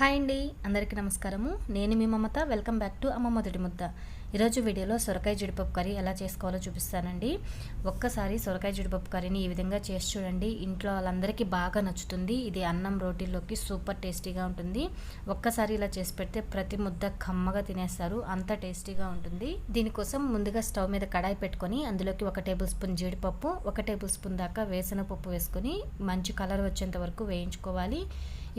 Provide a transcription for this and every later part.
Hi అండి అందరికీ నమస్కారము. నేను మీ మమత వెల్కమ్ బ్యాక్ టు అమ్మ మొదటి ముద్ద. ఈరోజు వీడియోలో సొరకాయ జీడిపప్పు కర్రీ ఎలా చేసుకోవాలో చూపిస్తానండి. ఒక్కసారి సొరకాయ జీడిపప్పు కర్రీని ఈ విధంగా చేసి చూడండి. ఇంట్లో వాళ్ళందరికీ బాగా నచ్చుతుంది. ఇది అన్నం రోటీల్లోకి సూపర్ టేస్టీగా ఉంటుంది. ఒక్కసారి ఇలా చేసి పెడితే ప్రతి ముద్ద కమ్మగా తినేస్తారు. అంత టేస్టీగా ఉంటుంది. దీనికోసం ముందుగా స్టవ్ మీద కడాయి పెట్టుకొని అందులోకి ఒక టేబుల్ స్పూన్ జీడిపప్పు ఒక టేబుల్ స్పూన్ దాకా వేసిన పప్పు వేసుకొని మంచి కలర్ వచ్చేంత వరకు వేయించుకోవాలి.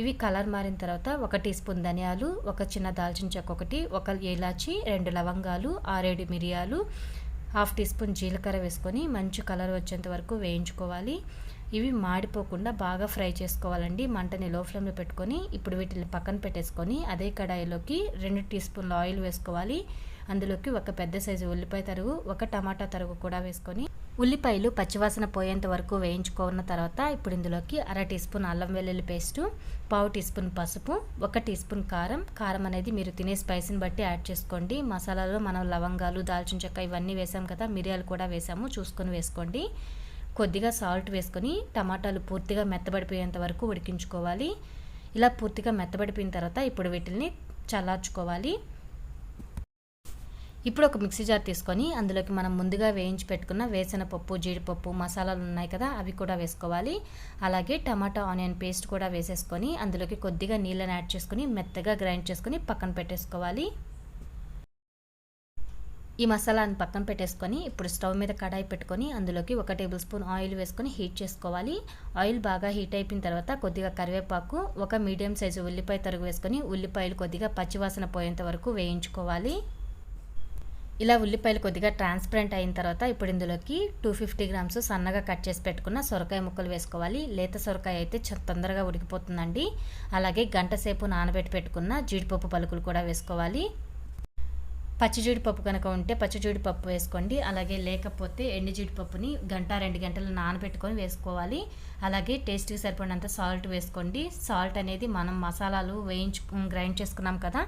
ఇవి కలర్ మారిన తర్వాత ఒక టీ స్పూన్ ధనియాలు ఒక చిన్న దాల్చిన చెక్క ఒకటి ఒక ఇలాచి రెండు లవంగాలు ఆరేడు మిరియాలు హాఫ్ టీ స్పూన్ జీలకర్ర వేసుకొని మంచి కలర్ వచ్చేంత వరకు వేయించుకోవాలి. ఇవి మాడిపోకుండా బాగా ఫ్రై చేసుకోవాలండి. మంటని లో ఫ్లేమ్లో పెట్టుకొని ఇప్పుడు వీటిని పక్కన పెట్టేసుకొని అదే కడాయిలోకి రెండు టీ స్పూన్ల ఆయిల్ వేసుకోవాలి. అందులోకి ఒక పెద్ద సైజు ఉల్లిపాయ తరుగు ఒక టమాటా తరుగు కూడా వేసుకొని ఉల్లిపాయలు పచ్చివాసన పోయేంత వరకు వేయించుకున్న తర్వాత ఇప్పుడు ఇందులోకి అర టీ స్పూన్ అల్లం వెల్లుల్లి పేస్టు పావు టీ స్పూన్ పసుపు ఒక టీ స్పూన్ కారం. కారం అనేది మీరు తినే స్పైసీని బట్టి యాడ్ చేసుకోండి. మసాలాలో మనం లవంగాలు దాల్చిన చెక్క ఇవన్నీ వేసాం కదా మిరియాలు కూడా వేసాము. చూసుకొని వేసుకోండి. కొద్దిగా సాల్ట్ వేసుకొని టమాటాలు పూర్తిగా మెత్తబడిపోయేంత వరకు ఉడికించుకోవాలి. ఇలా పూర్తిగా మెత్తబడిపోయిన తర్వాత ఇప్పుడు వీటిని చల్లార్చుకోవాలి. ఇప్పుడు ఒక మిక్సీ జార్ తీసుకొని అందులోకి మనం ముందుగా వేయించి పెట్టుకున్న వేసిన పప్పు జీడిపప్పు మసాలాలు ఉన్నాయి కదా అవి కూడా వేసుకోవాలి. అలాగే టమాటా ఆనియన్ పేస్ట్ కూడా వేసేసుకొని అందులోకి కొద్దిగా నీళ్ళని యాడ్ చేసుకొని మెత్తగా గ్రైండ్ చేసుకొని పక్కన పెట్టేసుకోవాలి. ఈ మసాలాని పక్కన పెట్టేసుకొని ఇప్పుడు స్టవ్ మీద కడాయి పెట్టుకొని అందులోకి ఒక టేబుల్ స్పూన్ ఆయిల్ వేసుకొని హీట్ చేసుకోవాలి. ఆయిల్ బాగా హీట్ అయిపోయిన తర్వాత కొద్దిగా కరివేపాకు ఒక మీడియం సైజు ఉల్లిపాయ తరుగు వేసుకొని ఉల్లిపాయలు కొద్దిగా పచ్చివాసన పోయేంత వరకు వేయించుకోవాలి. ఇలా ఉల్లిపాయలు కొద్దిగా ట్రాన్స్పరెంట్ అయిన తర్వాత ఇప్పుడు ఇందులోకి టూ ఫిఫ్టీ గ్రామ్స్ సన్నగా కట్ చేసి పెట్టుకున్న సొరకాయ ముక్కలు వేసుకోవాలి. లేత సొరకాయ అయితే తొందరగా ఉడికిపోతుందండి. అలాగే గంట సేపు నానబెట్టి పెట్టుకున్న జీడిపప్పు పలుకులు కూడా వేసుకోవాలి. పచ్చి జీడిపప్పు కనుక ఉంటే పచ్చి జీడిపప్పు వేసుకోండి. అలాగే లేకపోతే ఎండు జీడిపప్పుని గంట రెండు గంటలు నానబెట్టుకొని వేసుకోవాలి. అలాగే టేస్ట్కి సరిపడినంత సాల్ట్ వేసుకోండి. సాల్ట్ అనేది మనం మసాలాలు వేయించు గ్రైండ్ చేసుకున్నాం కదా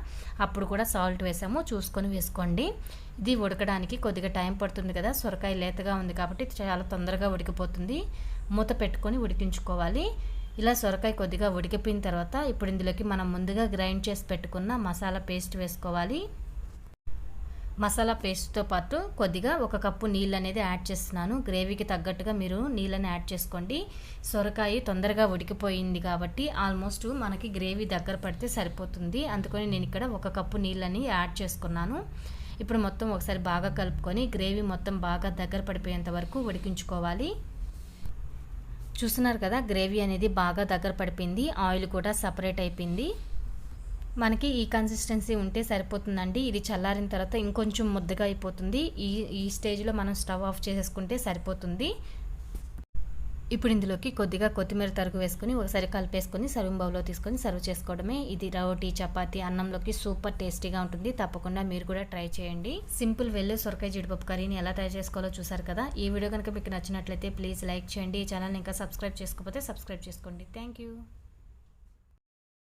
అప్పుడు కూడా సాల్ట్ వేసాము. చూసుకొని వేసుకోండి. ఇది ఉడకడానికి కొద్దిగా టైం పడుతుంది కదా సొరకాయ లేతగా ఉంది కాబట్టి చాలా తొందరగా ఉడికిపోతుంది. మూత పెట్టుకొని ఉడికించుకోవాలి. ఇలా సొరకాయ కొద్దిగా ఉడికిపోయిన తర్వాత ఇప్పుడు ఇందులోకి మనం ముందుగా గ్రైండ్ చేసి పెట్టుకున్న మసాలా పేస్ట్ వేసుకోవాలి. మసాలా పేస్ట్తో పాటు కొద్దిగా ఒక కప్పు నీళ్ళు అనేది యాడ్ చేస్తున్నాను. గ్రేవీకి తగ్గట్టుగా మీరు నీళ్ళని యాడ్ చేసుకోండి. సొరకాయ తొందరగా ఉడికిపోయింది కాబట్టి ఆల్మోస్ట్ మనకి గ్రేవీ దగ్గర పడితే సరిపోతుంది. అందుకని నేను ఇక్కడ ఒక కప్పు నీళ్ళని యాడ్ చేసుకున్నాను. ఇప్పుడు మొత్తం ఒకసారి బాగా కలుపుకొని గ్రేవీ మొత్తం బాగా దగ్గర పడిపోయేంత వరకు ఉడికించుకోవాలి. చూస్తున్నారు కదా గ్రేవీ అనేది బాగా దగ్గర పడిపోయింది. ఆయిల్ కూడా సపరేట్ అయిపోయింది. మనకి ఈ కన్సిస్టెన్సీ ఉంటే సరిపోతుందండి. ఇది చల్లారిన తర్వాత ఇంకొంచెం ముద్దగా అయిపోతుంది. ఈ ఈ స్టేజ్లో మనం స్టవ్ ఆఫ్ చేసేసుకుంటే సరిపోతుంది. ఇప్పుడు ఇందులోకి కొద్దిగా కొత్తిమీర తరుగు వేసుకొని ఒకసారి కలిపేసుకొని సర్వింగ్ బౌల్లో తీసుకొని సర్వ్ చేసుకోవడమే. ఇది రోటీ చపాతి అన్నంలోకి సూపర్ టేస్టీగా ఉంటుంది. తప్పకుండా మీరు కూడా ట్రై చేయండి. సింపుల్ వెల్లు సొరకాయ జీడిపప్పు కర్రీని ఎలా తయారు చేసుకోవాలో చూసారు కదా. ఈ వీడియో కనుక మీకు నచ్చినట్లయితే ప్లీజ్ లైక్ చేయండి. ఛానల్ని ఇంకా సబ్స్క్రైబ్ చేసుకోకపోతే సబ్స్క్రైబ్ చేసుకోండి. Thank you